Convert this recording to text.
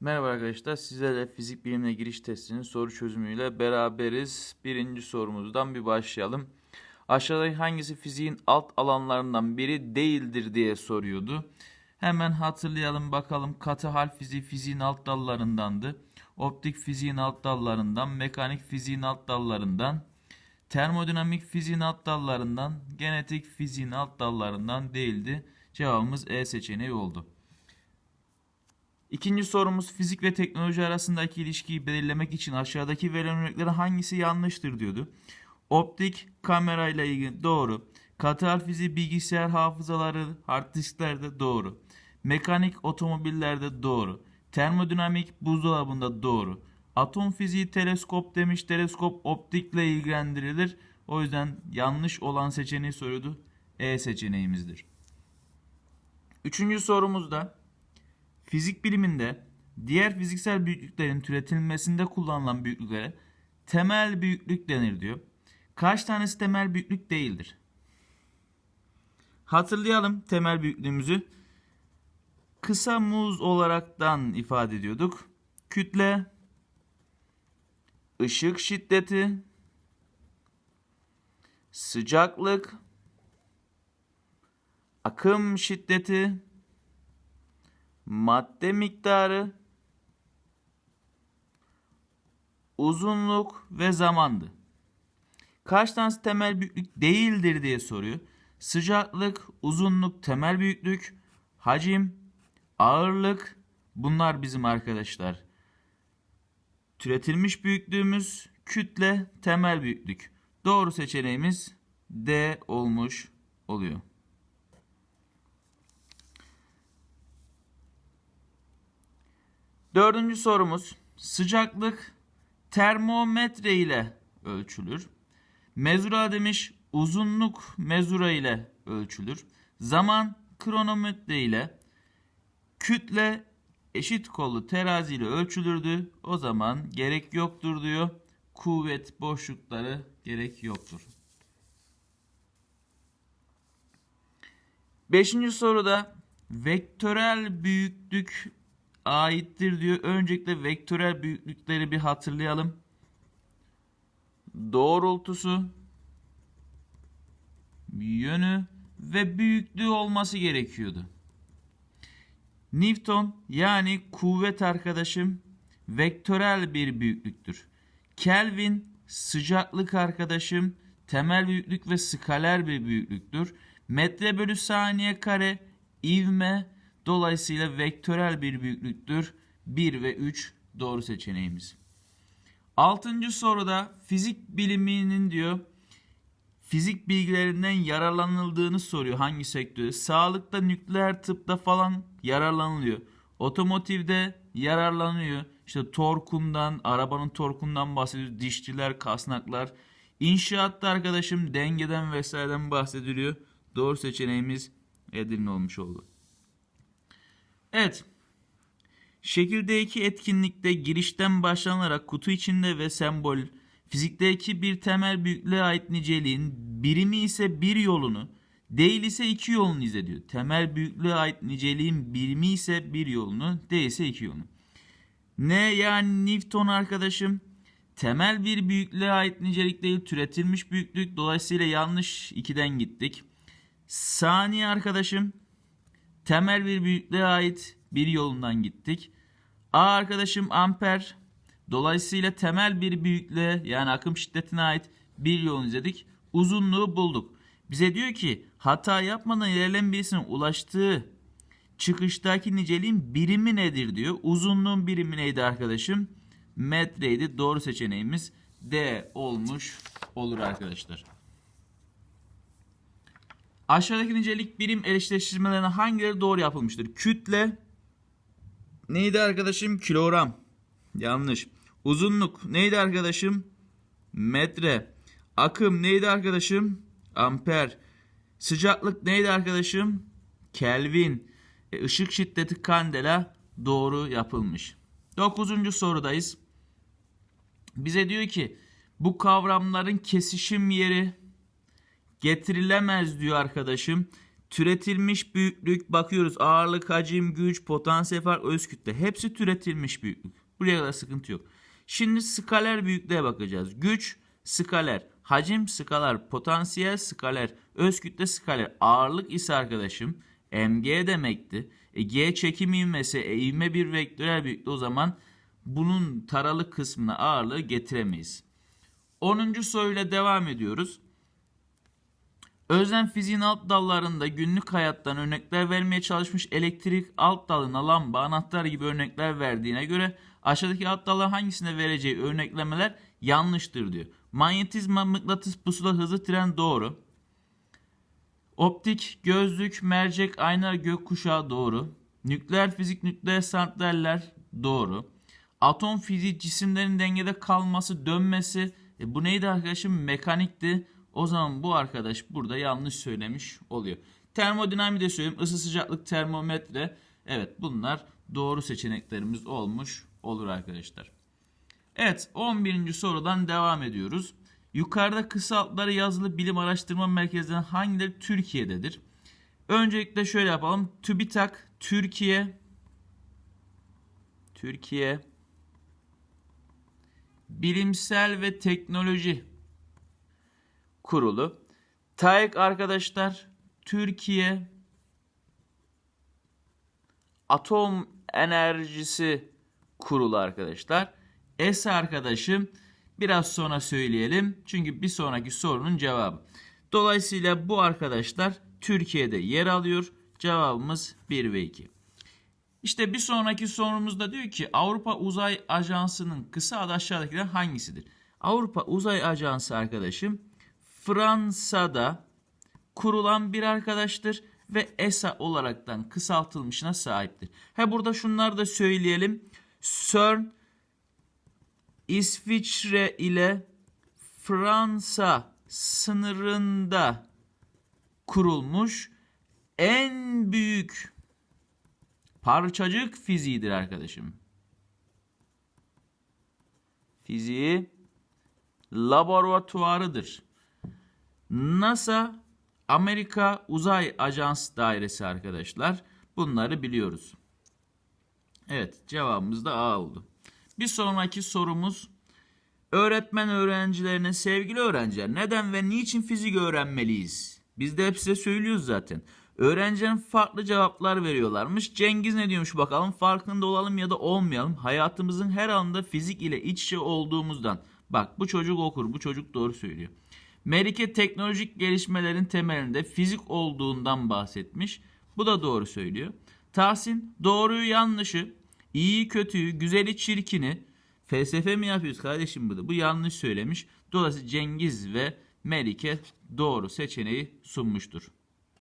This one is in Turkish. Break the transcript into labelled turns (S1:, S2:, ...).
S1: Merhaba arkadaşlar, sizlerle fizik bilimine giriş testinin soru çözümüyle beraberiz. Birinci sorumuzdan bir başlayalım. Aşağıdaki hangisi fiziğin alt alanlarından biri değildir diye soruyordu. Hemen hatırlayalım bakalım. Katı hal fiziği fiziğin alt dallarındandı. Optik fiziğin alt dallarından, mekanik fiziğin alt dallarından, termodinamik fiziğin alt dallarından, genetik fiziğin alt dallarından değildi. Cevabımız E seçeneği oldu. İkinci sorumuz fizik ve teknoloji arasındaki ilişkiyi belirlemek için aşağıdaki verilen örneklerin hangisi yanlıştır diyordu. Optik kamerayla ilgili doğru. Katı hal fiziği bilgisayar hafızaları hard disklerde doğru. Mekanik otomobillerde doğru. Termodinamik buzdolabında doğru. Atom fiziği teleskop demiş. Teleskop optikle ilgilendirilir. O yüzden yanlış olan seçeneği soruyordu. E seçeneğimizdir. Üçüncü sorumuzda Fizik biliminde diğer fiziksel büyüklüklerin türetilmesinde kullanılan büyüklüklere temel büyüklük denir diyor. Kaç tanesi temel büyüklük değildir? Hatırlayalım temel büyüklüğümüzü. Kısa muz olaraktan ifade ediyorduk. Kütle, ışık şiddeti, sıcaklık, akım şiddeti, madde miktarı, uzunluk ve zamandı. Kaç tanesi temel büyüklük değildir diye soruyor. Sıcaklık, uzunluk temel büyüklük, hacim, ağırlık bunlar bizim arkadaşlar. Türetilmiş büyüklüğümüz kütle temel büyüklük. Doğru seçeneğimiz D olmuş oluyor. Dördüncü sorumuz sıcaklık termometre ile ölçülür. Mezura demiş uzunluk mezura ile ölçülür. Zaman kronometre ile kütle eşit kollu terazi ile ölçülürdü. O zaman gerek yoktur diyor. Kuvvet boşlukları gerek yoktur. Beşinci soruda vektörel büyüklük aittir diyor. Öncelikle vektörel büyüklükleri bir hatırlayalım. Doğrultusu, yönü ve büyüklüğü olması gerekiyordu. Newton yani kuvvet arkadaşım vektörel bir büyüklüktür. Kelvin sıcaklık arkadaşım temel büyüklük ve skaler bir büyüklüktür. Metre bölü saniye kare ivme Dolayısıyla vektörel bir büyüklüktür. 1 ve 3 doğru seçeneğimiz. Altıncı soruda fizik biliminin diyor fizik bilgilerinden yararlanıldığını soruyor hangi sektörde? Sağlıkta, nükleer tıpta falan yararlanılıyor. Otomotivde yararlanıyor. İşte torkundan, arabanın torkundan bahsediyoruz. Dişçiler, kasnaklar. İnşaatta arkadaşım dengeden vesaireden bahsediliyor. Doğru seçeneğimiz Edirne olmuş oldu. Evet. Şekildeki etkinlikte girişten başlanarak kutu içinde ve sembol fizikteki bir temel büyüklüğe ait niceliğin birimi ise bir yolunu değil ise iki yolunu izlediyor. Temel büyüklüğe ait niceliğin birimi ise bir yolunu değilse iki yolunu. Ne yani Newton arkadaşım? Temel bir büyüklüğe ait nicelik değil türetilmiş büyüklük. Dolayısıyla yanlış 2'den gittik. Saniye arkadaşım temel bir büyüklüğe ait bir yolundan gittik. A arkadaşım amper. Dolayısıyla temel bir büyüklüğe yani akım şiddetine ait bir yol izledik. Uzunluğu bulduk. Bize diyor ki hata yapmadan ilerleyen birisinin ulaştığı çıkıştaki niceliğin birimi nedir diyor. Uzunluğun birimi neydi arkadaşım? Metreydi. Doğru seçeneğimiz D olmuş olur arkadaşlar. Aşağıdaki nicelik birim eşleştirmelerine hangileri doğru yapılmıştır? Kütle neydi arkadaşım? Kilogram. Yanlış. Uzunluk neydi arkadaşım? Metre. Akım neydi arkadaşım? Amper. Sıcaklık neydi arkadaşım? Kelvin. E, ışık şiddeti kandela doğru yapılmış. Dokuzuncu sorudayız. Bize diyor ki bu kavramların kesişim yeri getirilemez diyor arkadaşım. Türetilmiş büyüklük bakıyoruz ağırlık, hacim, güç, potansiyel fark, öz kütle. Hepsi türetilmiş büyüklük. Buraya kadar sıkıntı yok. Şimdi skaler büyüklüğe bakacağız. Güç skaler, hacim skaler, potansiyel skaler, öz kütle skaler. Ağırlık ise arkadaşım mg demekti. E, g çekim ivmesi, e, ivme bir vektörel büyüklüğü o zaman bunun taralı kısmına ağırlığı getiremeyiz. 10. soruyla devam ediyoruz. Özlem fiziğin alt dallarında günlük hayattan örnekler vermeye çalışmış elektrik alt dalına lamba, anahtar gibi örnekler verdiğine göre aşağıdaki alt dallar hangisine vereceği örneklemeler yanlıştır diyor. Manyetizma, mıknatıs, pusula, hızlı tren doğru. Optik, gözlük, mercek, ayna, gökkuşağı doğru. Nükleer fizik, nükleer santraller doğru. Atom fiziği cisimlerin dengede kalması, dönmesi. E bu neydi arkadaşım? Mekanikti. O zaman bu arkadaş burada yanlış söylemiş oluyor. Termodinamiği de söyleyeyim. Isı sıcaklık termometre. Evet bunlar doğru seçeneklerimiz olmuş olur arkadaşlar. Evet 11. sorudan devam ediyoruz. Yukarıda kısaltları yazılı bilim araştırma merkezlerinin hangileri Türkiye'dedir? Öncelikle şöyle yapalım. TÜBİTAK Türkiye Türkiye Bilimsel ve Teknoloji Kurulu. TAEK arkadaşlar Türkiye Atom Enerjisi Kurulu arkadaşlar. ESA arkadaşım biraz sonra söyleyelim. Çünkü bir sonraki sorunun cevabı. Dolayısıyla bu arkadaşlar Türkiye'de yer alıyor. Cevabımız 1 ve 2. İşte bir sonraki sorumuzda diyor ki Avrupa Uzay Ajansı'nın kısa adı aşağıdakiler hangisidir? Avrupa Uzay Ajansı arkadaşım Fransa'da kurulan bir arkadaştır ve ESA olaraktan kısaltılmışına sahiptir. Ha burada şunları da söyleyelim. CERN İsviçre ile Fransa sınırında kurulmuş en büyük parçacık fiziğidir arkadaşım. Fiziği laboratuvarıdır. NASA Amerika Uzay Ajans Dairesi arkadaşlar. Bunları biliyoruz. Evet cevabımız da A oldu. Bir sonraki sorumuz öğretmen öğrencilerine sevgili öğrenciler neden ve niçin fizik öğrenmeliyiz? Biz de hep size söylüyoruz zaten. Öğrencilerin farklı cevaplar veriyorlarmış. Cengiz ne diyormuş bakalım farkında olalım ya da olmayalım. Hayatımızın her anında fizik ile iç içe olduğumuzdan. Bak bu çocuk okur bu çocuk doğru söylüyor. Melike teknolojik gelişmelerin temelinde fizik olduğundan bahsetmiş. Bu da doğru söylüyor. Tahsin doğruyu yanlışı, iyiyi kötüyü, güzeli çirkini felsefe mi yapıyoruz kardeşim bu da? Bu yanlış söylemiş. Dolayısıyla Cengiz ve Melike doğru seçeneği sunmuştur.